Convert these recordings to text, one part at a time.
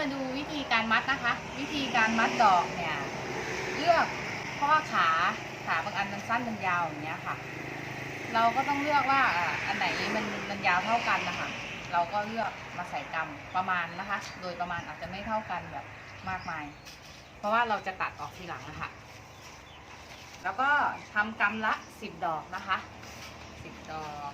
มาดูวิธีการมัดนะคะ วิธีการมัดดอกเนี่ย เลือกเพราะว่าขาขาบางอันมันสั้นมันยาวอย่างเงี้ยค่ะ เราก็ต้องเลือกว่าอ่าอันไหนมันมันยาวเท่ากันนะคะเราก็เลือกมาใส่กำประมาณนะคะ โดยประมาณอาจจะไม่เท่ากันแบบมากมาย เพราะว่าเราจะตัดออกทีหลังนะคะ แล้วก็ทำกำละสิบดอกนะคะสิบดอก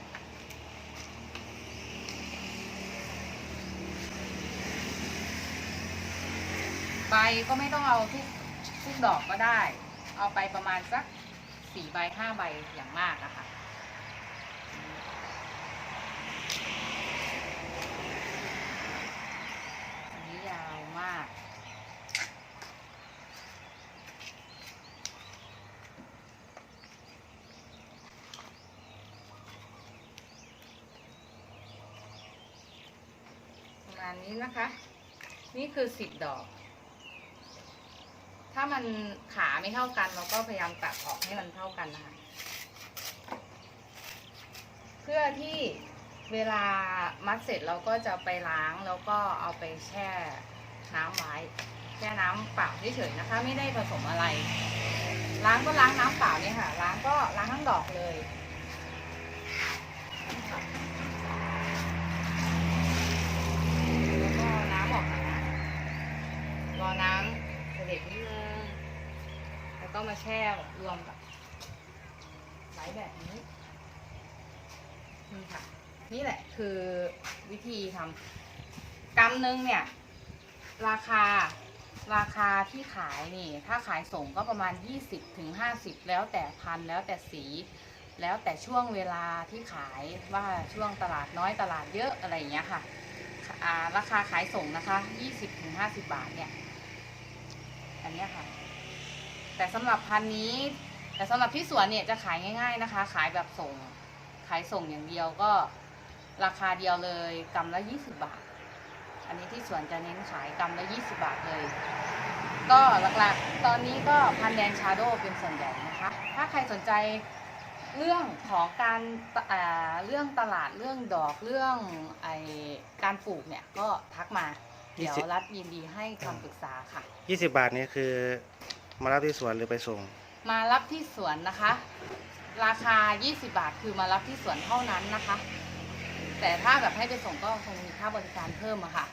ใบก็ไม่ต้องเอาทุกทุกดอกก็ได้ เอาไปประมาณสักสี่ใบห้าใบอย่างมากอะค่ะอันนี้ยาวมาก ประมาณนี้นะคะ นี่คือสิบดอก ถ้ามันขาไม่เท่ากัน เราก็พยายามตัดออกให้มันเท่ากันนะคะ เพื่อที่เวลามัดเสร็จเราก็จะไปล้างแล้วก็เอาไปแช่น้ำไว้แช่น้ำเปล่าเฉยๆนะคะ ไม่ได้ผสมอะไร ล้างก็ล้างน้ำเปล่าเนี่ยค่ะ ล้างก็ล้างทั้งดอกเลยแล้วก็น้ำออกนะรอน้ำเสด็จนิดนึงแล้วก็ มาแช่รวมกับไว้แบบนี้ นี่ค่ะ นี่แหละคือวิธีทำกำนึงเนี่ย ราคาราคาที่ขายนี่ ถ้าขายส่งก็ประมาณ 20ถึง50 แล้วแต่พันแล้วแต่สี แล้วแต่ช่วงเวลาที่ขายว่าช่วงตลาดน้อยตลาดเยอะอะไรอย่างเงี้ยค่ะราคาขายส่งนะคะ 20ถึง50 บาทเนี่ย อันนี้ค่ะ แต่สำหรับพันธุ์นี้ แต่สำหรับที่สวนเนี่ยจะขายง่าย ๆนะคะ ขายแบบส่ง ขายส่งอย่างเดียวก็ราคาเดียวเลยกำละ20บาท อันนี้ที่สวนจะเน้นขายกำละ20บาทเลย ก็หลักๆ ตอนนี้ก็พันแดนชาโดเป็นส่วนใหญ่นะคะ ถ้าใครสนใจเรื่องของการอ่าเรื่องตลาดเรื่องดอกเรื่องไอการปลูกเนี่ยก็ทักมา เดี๋ยว20รัฐยินดีให้คำปรึกษาค่ะ 20 บาทนี้คือ มารับที่สวนหรือไปส่ง มารับที่สวนนะคะ ราคา 20 บาทคือมารับที่สวนเท่านั้นนะคะ แต่ถ้าแบบให้ไปส่งก็คงมีค่าบริการเพิ่มอะค่ะ